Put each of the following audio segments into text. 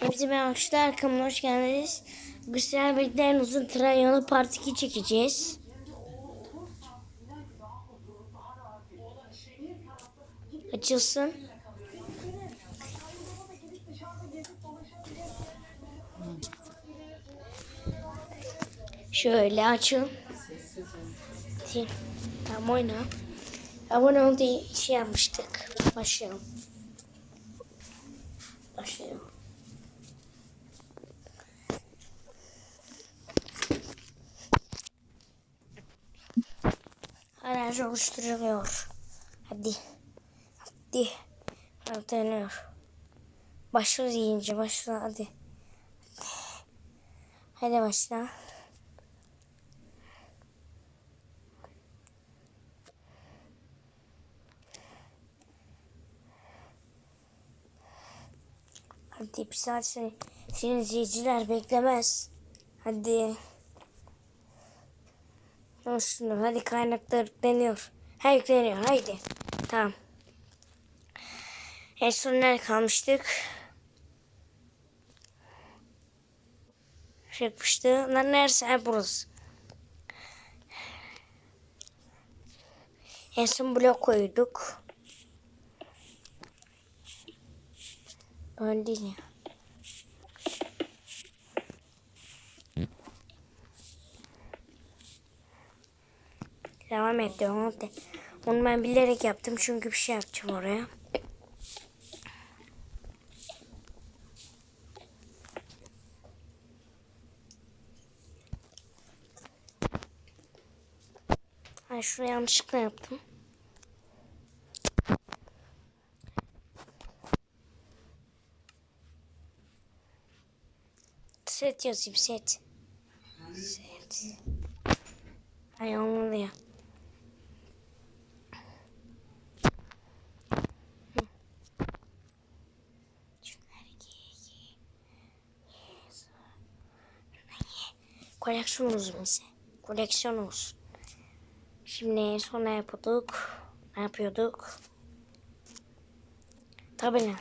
Hepsi ben arkadaşlar kanalıma hoş geldiniz. Güzel birlikte en uzun tren yolu part 2 çekeceğiz. Açılsın. Şöyle açın. Tamam oyna. Abone ol diye şey yapmıştık. Başlayalım. Aracı oluşturuluyor. Hadi. Hadi. Dönüyor. Başla deyince başla hadi. Hadi başla. Hadi bir saat seni, senin izleyiciler beklemez. Hadi. Al şunu. Hadi kaynaklar yükleniyor. Ha yükleniyor. Haydi. Tamam. En son nerede kalmıştık? Şey yapmıştı. Lan neresi? Ha burası. En son blok koyduk. Öyle değil ya. Devam et devam et. Onu ben bilerek yaptım çünkü bir şey yapacağım oraya. Ay şunu yanlışlıkla yaptım. Set yazayım set. Set. Ay olmadı ya. koleksiyonumuz neyse. Koleksiyonumuz. Şimdi en son ne yapıyorduk? Ne yapıyorduk? Tabela.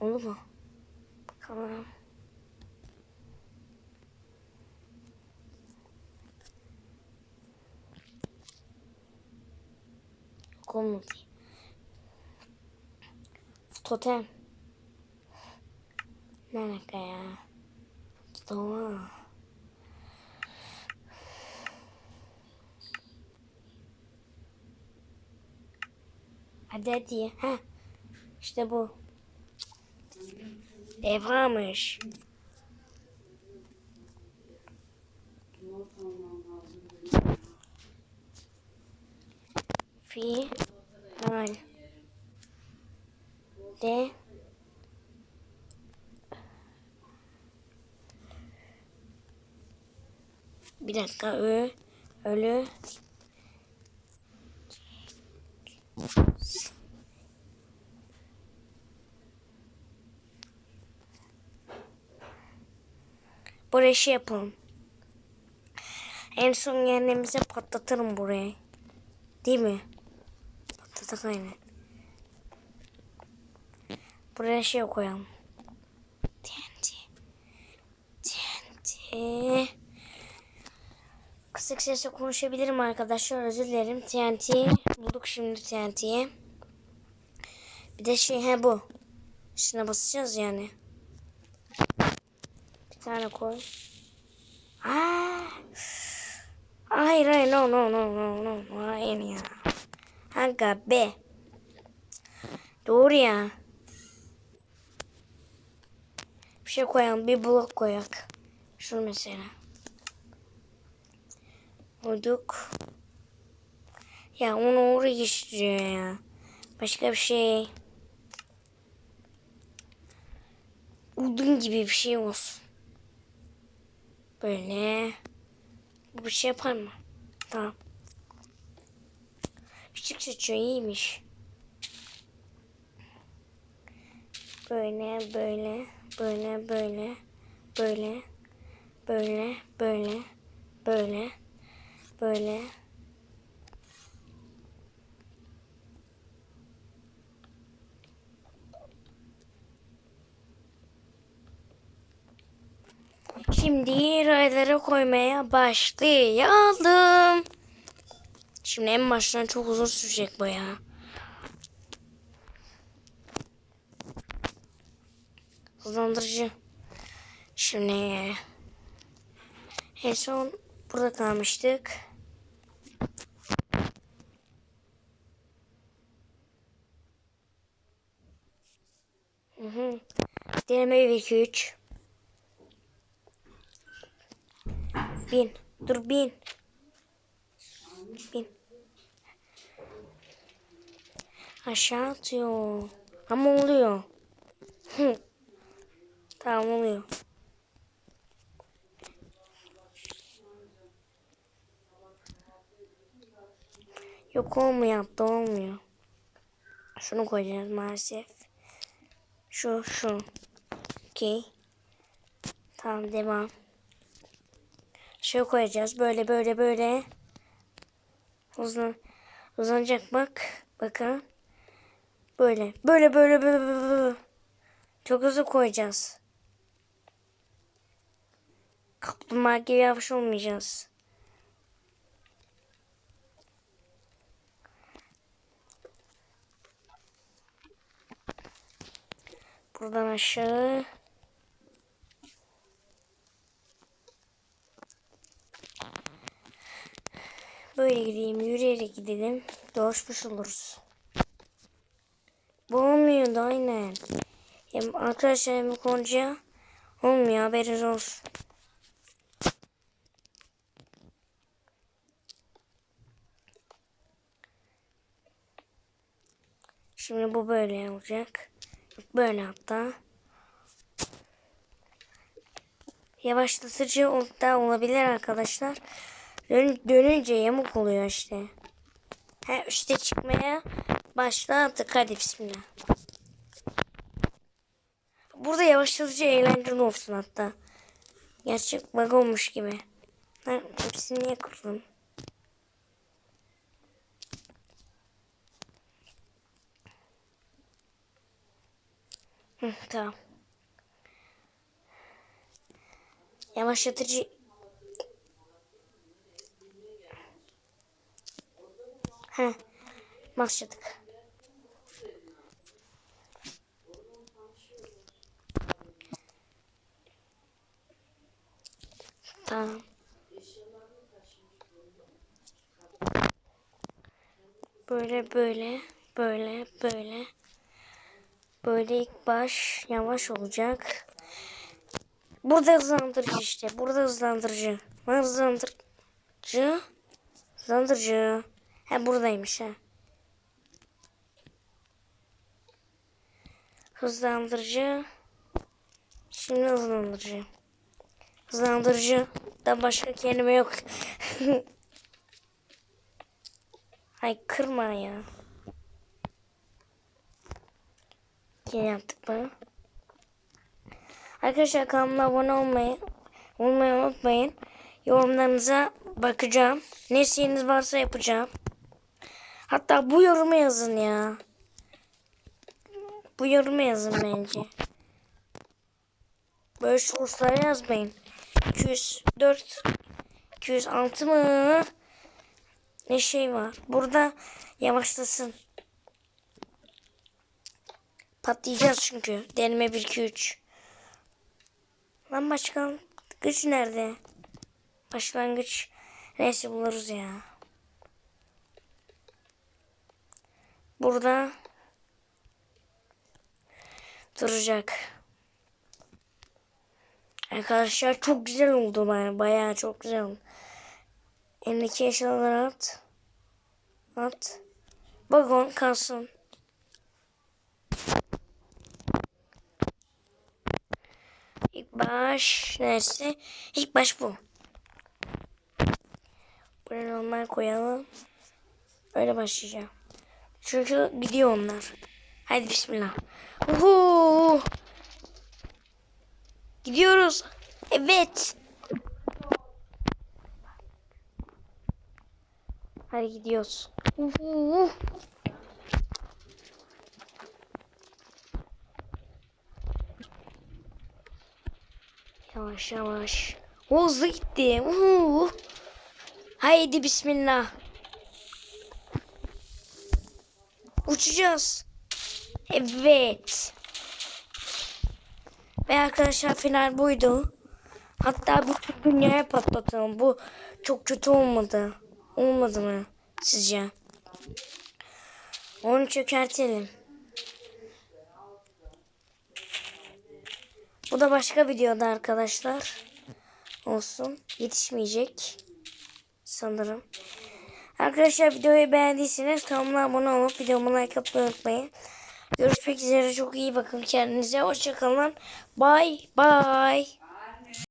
Oldu mu? Bakalım. Olmadı. Totem. Ne alaka ya? estão a. Hadi hadi. Ha. İşte bu. Devramış. De. Bir dakika. Ö. Ölü. Buraya şey yapalım. En son yerlerimize patlatırım burayı. Değil mi? Patlatak aynen. Buraya şey koyalım. TNT. TNT. Kısık sesle konuşabilirim arkadaşlar. Özür dilerim. TNT. Bulduk şimdi TNT'yi. Bir de şey he bu. Şuna basacağız yani. Bir tane koy. Aa! Hayır hayır no no no no no hayır ya. Aga be. Doğru ya. Bir şey koyalım bir blok koyak. Şunu mesela. Koyduk. Ya onu oraya istiyor ya. Başka bir şey. Udun gibi bir şey olsun. Böyle. Bu bir şey yapar mı? Tamam. Küçük seçiyor iyiymiş. Böyle böyle böyle böyle böyle böyle böyle böyle Böyle. Şimdi raylara koymaya başlayalım. Şimdi en baştan çok uzun sürecek bayağı. Hızlandırıcı. Şimdi en son burada kalmıştık. Deneme 1 2 3. Bin. Dur bin. Bin. Aşağı atıyor. Ama oluyor. Tamam oluyor. Yok olmuyor hatta olmuyor. Şunu koyacağız maalesef. Şu şu. Okey. Tamam devam. Şey koyacağız. Böyle böyle böyle. Uzun, uzanacak bak. Bakın. Böyle böyle böyle böyle. böyle. Çok hızlı koyacağız. Kaplumbağa gibi yavaş olmayacağız. Buradan aşağı. Dolaşmış oluruz. Bu olmuyordu aynen. Hem arkadaşlar hem konuca olmuyor haberiniz olsun. Şimdi bu böyle olacak. Böyle hatta. Yavaşlatıcı da olabilir arkadaşlar. Dön dönünce yamuk oluyor işte. Ha üste çıkmaya başladık. Hadi bismillah. Burada yavaşlatıcı eğlenceli olsun hatta. Gerçek bug olmuş gibi. Ben hepsini niye kırdım? Hı, tamam. Yavaşlatıcı He. Başladık. Tamam. Böyle böyle böyle böyle böyle ilk baş yavaş olacak. Burada hızlandırıcı işte. Burada hızlandırıcı. Hızlandırıcı. Hızlandırıcı. He buradaymış ha. Hızlandırıcı. Şimdi hızlandırıcı. Hızlandırıcı. Da başka kelime yok. Ay kırma ya. Yine yaptık bunu. Arkadaşlar kanalıma abone olmayı, olmayı unutmayın. Yorumlarınıza bakacağım. Ne isteğiniz varsa yapacağım. Hatta bu yorumu yazın ya. Bu yorumu yazın bence. Böyle sorular yazmayın. 204 206 mı? Ne şey var? Burada yavaşlasın. Patlayacağız çünkü. Deneme 1 2 3. Lan başkan güç nerede? Başlangıç neyse buluruz ya. Burada duracak. Arkadaşlar çok güzel oldu baya bayağı çok güzel oldu. Elindeki eşyaları at. At. Vagon kalsın. İlk baş neresi? İlk baş bu. Buraya normal koyalım. Öyle başlayacağım. Çünkü gidiyor onlar. Hadi bismillah. Uhu. Gidiyoruz. Evet. Hadi gidiyoruz. Uhu. Yavaş yavaş. Hızlı gitti. Uhu. Haydi bismillah. Uçacağız. Evet. Ve arkadaşlar final buydu. Hatta bütün dünyaya patlatalım. Bu çok kötü olmadı. Olmadı mı sizce? Onu çökertelim. Bu da başka videoda arkadaşlar. Olsun. Yetişmeyecek. Sanırım. Arkadaşlar videoyu beğendiyseniz kanalıma abone olup videomu like atmayı unutmayın. Görüşmek üzere. Çok iyi bakın kendinize. Hoşçakalın. Bye bye.